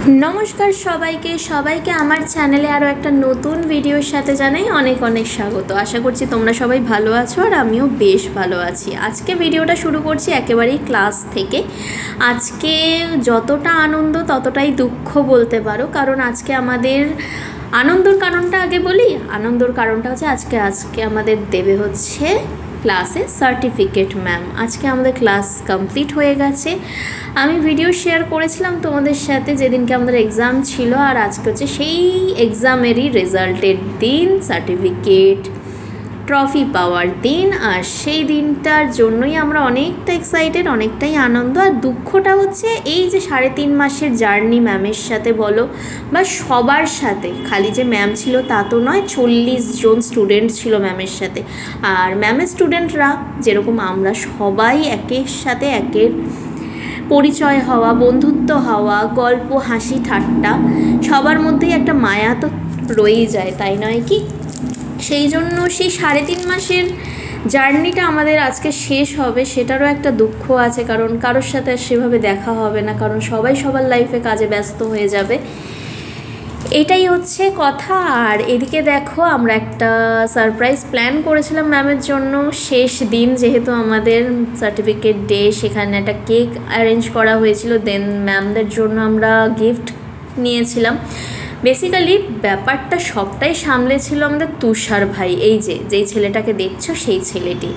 নমস্কার সবাইকে সবাইকে আমার চ্যানেলে আরও একটা নতুন ভিডিওর সাথে জানাই অনেক অনেক স্বাগত। আশা করছি তোমরা সবাই ভালো আছো আর আমিও বেশ ভালো আছি। আজকে ভিডিওটা শুরু করছি একেবারেই ক্লাস থেকে। আজকে যতটা আনন্দ ততটাই দুঃখ বলতে পারো, কারণ আজকে আমাদের আনন্দর কারণটা আগে বলি। আনন্দর কারণটা হচ্ছে আজকে আজকে আমাদের দেবে হচ্ছে ক্লাসে সার্টিফিকেট ম্যাম আজকে আমাদের ক্লাস কমপ্লিট হয়ে গেছে। আমি ভিডিও শেয়ার করেছিলাম তোমাদের সাথে যেদিনকে আমাদের এক্সাম ছিল, আর আজকে হচ্ছে সেই এক্সামেরই রেজাল্টের দিন সার্টিফিকেট ট্রফি পাওয়ার দিন, আর সেই দিনটার জন্যই আমরা অনেকটা এক্সাইটেড অনেকটাই আনন্দ। আর দুঃখটা হচ্ছে এই যে সাড়ে তিন মাসের জার্নি ম্যামের সাথে বলো, বা সবার সাথে, খালি যে ম্যাম ছিল তা তো নয়, চল্লিশ জন স্টুডেন্ট ছিল ম্যামের সাথে। আর ম্যামের স্টুডেন্টরা যেরকম আমরা সবাই একের সাথে একের পরিচয় হওয়া, বন্ধুত্ব হওয়া, গল্প, হাসি, ঠাট্টা, সবার মধ্যেই একটা মায়া তো রয়েই যায়, তাই নয় কি? সেই জন্য সেই সাড়ে তিন মাসের জার্নিটা আমাদের আজকে শেষ হবে, সেটারও একটা দুঃখ আছে কারণ কারোর সাথে আর সেভাবে দেখা হবে না, কারণ সবাই সবার লাইফে কাজে ব্যস্ত হয়ে যাবে। এটাই হচ্ছে কথা, আর এদিকে দেখো আমরা একটা সারপ্রাইজ প্ল্যান করেছিলাম ম্যামের জন্য। শেষ দিন যেহেতু আমাদের সার্টিফিকেট ডে সেখানে একটা কেক অ্যারেঞ্জ করা হয়েছিল দেন ম্যামদের জন্য আমরা গিফট নিয়েছিলাম। বেসিক্যালি ব্যাপারটা সবটাই সামলেছিল আমাদের তুষার ভাই। এই যে, যেই ছেলেটাকে দেখছ, সেই ছেলেটি।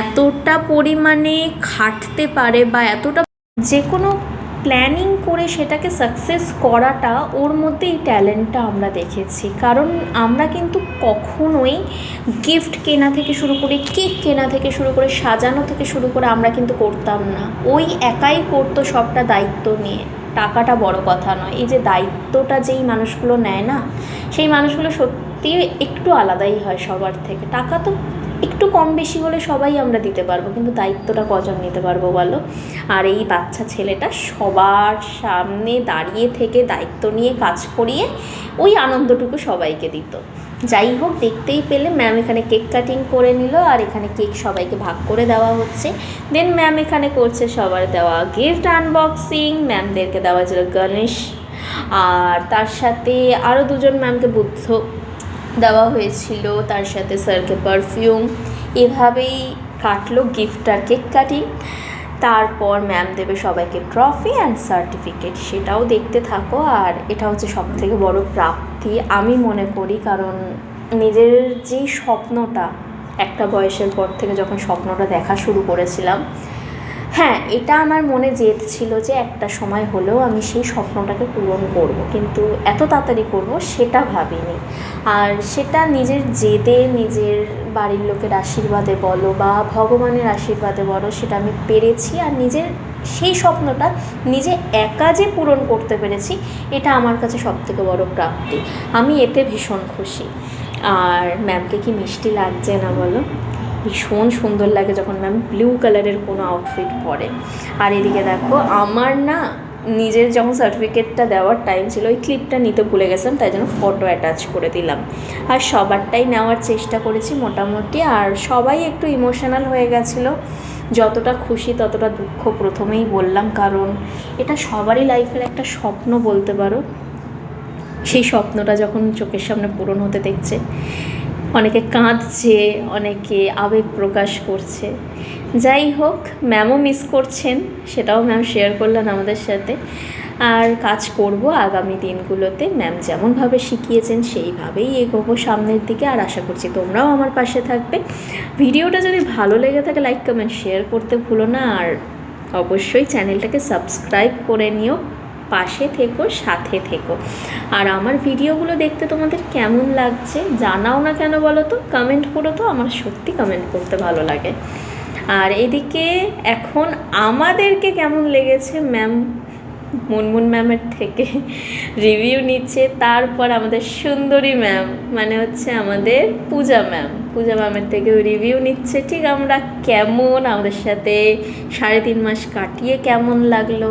এতটা পরিমাণে খাটতে পারে বা এতটা যে কোনো প্ল্যানিং করে সেটাকে সাকসেস করাটা, ওর মধ্যে এই ট্যালেন্টটা আমরা দেখেছি। কারণ আমরা কিন্তু কখনোই গিফট কেনা থেকে শুরু করে কেক কেনা থেকে শুরু করে, সাজানো থেকে শুরু করে আমরা কিন্তু করতাম না। ওই একাই করতো সবটা দায়িত্ব নিয়ে। টাকাটা বড় কথা নয়। এই যে দায়িত্বটা যেই মানুষগুলো নেয় না, সেই মানুষগুলো সত্যি একটু আলাদাই হয় সবার থেকে। টাকা তো একটু কম বেশি হলে সবাই আমরা দিতে পারব, কিন্তু দায়িত্বটা কজন নিতে পারব বলো? আর এই বাচ্চা ছেলেটা সবার সামনে দাঁড়িয়ে থেকে দায়িত্ব নিয়ে কাজ করিয়ে ওই আনন্দটুকু সবাইকে দিত। যাই হোক, দেখতেই পেলে ম্যাম এখানে কেক কাটিং করে নিল আর এখানে কেক সবাইকে ভাগ করে দেওয়া হচ্ছে। দেন ম্যাম এখানে করছে সবার দেওয়া গিফট আনবক্সিং ম্যামদেরকে দেওয়া হয়েছিল গণেশ। আর তার সাথে আরও দুজন ম্যামকে বুদ্ধ দেওয়া হয়েছিল, তার সাথে স্যারকে পারফিউম এভাবেই কাটলো গিফট আর কেক কাটিং তারপর ম্যাম দেবে সবাইকে ট্রফি অ্যান্ড সার্টিফিকেট সেটাও দেখতে থাকো। আর এটা হচ্ছে সব থেকে বড় প্রাপ্তি, আমি মনে করি, কারণ নিজের যে স্বপ্নটা, একটা বয়সের পর থেকে যখন স্বপ্নটা দেখা শুরু করেছিলাম হ্যাঁ এটা আমার মনে জেদ ছিল যে একটা সময় হলেও আমি সেই স্বপ্নটাকে পূরণ করব। কিন্তু এত তাড়াতাড়ি করব সেটা ভাবিনি। আর সেটা নিজের জেদে নিজের বাড়ির লোকের আশীর্বাদে বলো বা ভগবানের আশীর্বাদে বলো, সেটা আমি পেরেছি আর নিজের সেই স্বপ্নটা নিজে একা যে পূরণ করতে পেরেছি, এটা আমার কাছে সবথেকে বড় প্রাপ্তি। আমি এতে ভীষণ খুশি। আর ম্যামকে কি মিষ্টি লাগছে না বলো? ভীষণ সুন্দর লাগে যখন ম্যাম ব্লু কালারের কোনো আউটফিট পরে। আর এদিকে দেখো, আমার না নিজের যখন সার্টিফিকেটটা দেওয়ার টাইম ছিল, ওই ক্লিপটা নিতে ভুলে গেছিলাম, তাই জন্য ফটো অ্যাটাচ করে দিলাম। আর সবারটাই নেওয়ার চেষ্টা করেছি মোটামুটি, আর সবাই একটু ইমোশনাল হয়ে গেছিল। যতটা খুশি ততটা দুঃখ প্রথমেই বললাম, কারণ এটা সবারই লাইফের একটা স্বপ্ন বলতে পারো। সেই স্বপ্নটা যখন চোখের সামনে পূরণ হতে দেখছে অনেকে কাঁদছে, অনেকে আবেগ প্রকাশ করছে। যাই হোক, ম্যামও মিস করছেন, সেটাও ম্যাম শেয়ার করলেন আমাদের সাথে। আর কাজ করব আগামী দিনগুলোতে। ম্যাম যেমনভাবে শিখিয়েছেন, সেইভাবেই এগোবো সামনের দিকে। আর আশা করছি তোমরাও আমার পাশে থাকবে। ভিডিওটা যদি ভালো লেগে থাকে লাইক কমেন্ট শেয়ার করতে ভুলো না। আর অবশ্যই চ্যানেলটাকে সাবস্ক্রাইব করে নিও। পাশে থেকো, সাথে থেকো। আর আমার ভিডিওগুলো দেখতে তোমাদের কেমন লাগছে জানাও না কেন বলো তো? কমেন্ট করো তো, আমার সত্যি কমেন্ট করতে ভালো লাগে। আর এদিকে এখন আমাদেরকে কেমন লেগেছে ম্যাম মুনমুন ম্যামের থেকে রিভিউ নিচ্ছে, তারপর আমাদের সুন্দরী ম্যাম মানে হচ্ছে আমাদের পূজা ম্যাম পূজা ম্যামের থেকেও রিভিউ নিচ্ছে, ঠিক আমরা কেমন? আমাদের সাথে সাড়ে তিন মাস কাটিয়ে কেমন লাগল?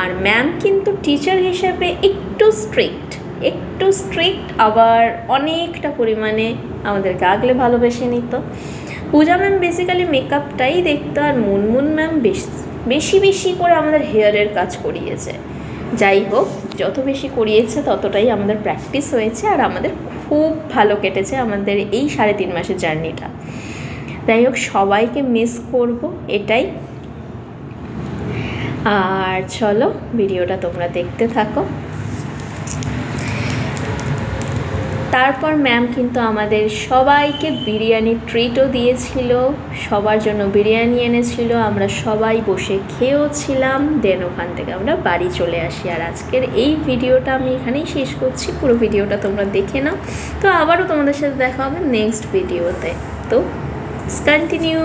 আর ম্যাম কিন্তু টিচার হিসেবে একটু স্ট্রিক্ট একটু স্ট্রিক্ট আবার অনেকটা পরিমাণে আমাদেরকে আগলে ভালোবেসে নিত। পূজা ম্যাম বেসিক্যালি মেকআপটাই দেখতো আর মুনমুন ম্যাম বেশ, বেশি বেশি করে আমাদের হেয়ারের কাজ করিয়েছে। যাই হোক, যত বেশি করিয়েছে ততটাই আমাদের প্র্যাকটিস হয়েছে আর আমাদের খুব ভালো কেটেছে আমাদের এই সাড়ে তিন মাসের জার্নিটা যাই হোক, সবাইকে মিস করব, এটাই আর চলো ভিডিওটা তোমরা দেখতে থাকো। তারপর ম্যাম কিন্তু আমাদের সবাইকে বিরিয়ানি ট্রিটও দিয়েছিল, সবার জন্য বিরিয়ানি এনেছিল, আমরা সবাই বসে খেয়েও ছিলাম দেন ওখান থেকে আমরা বাড়ি চলে আসি। আর আজকের এই ভিডিওটা আমি এখানেই শেষ করছি, পুরো ভিডিওটা তোমরা দেখে নাও। তো আবারও তোমাদের সাথে দেখা হবে নেক্সট ভিডিওতে তো। কন্টিনিউ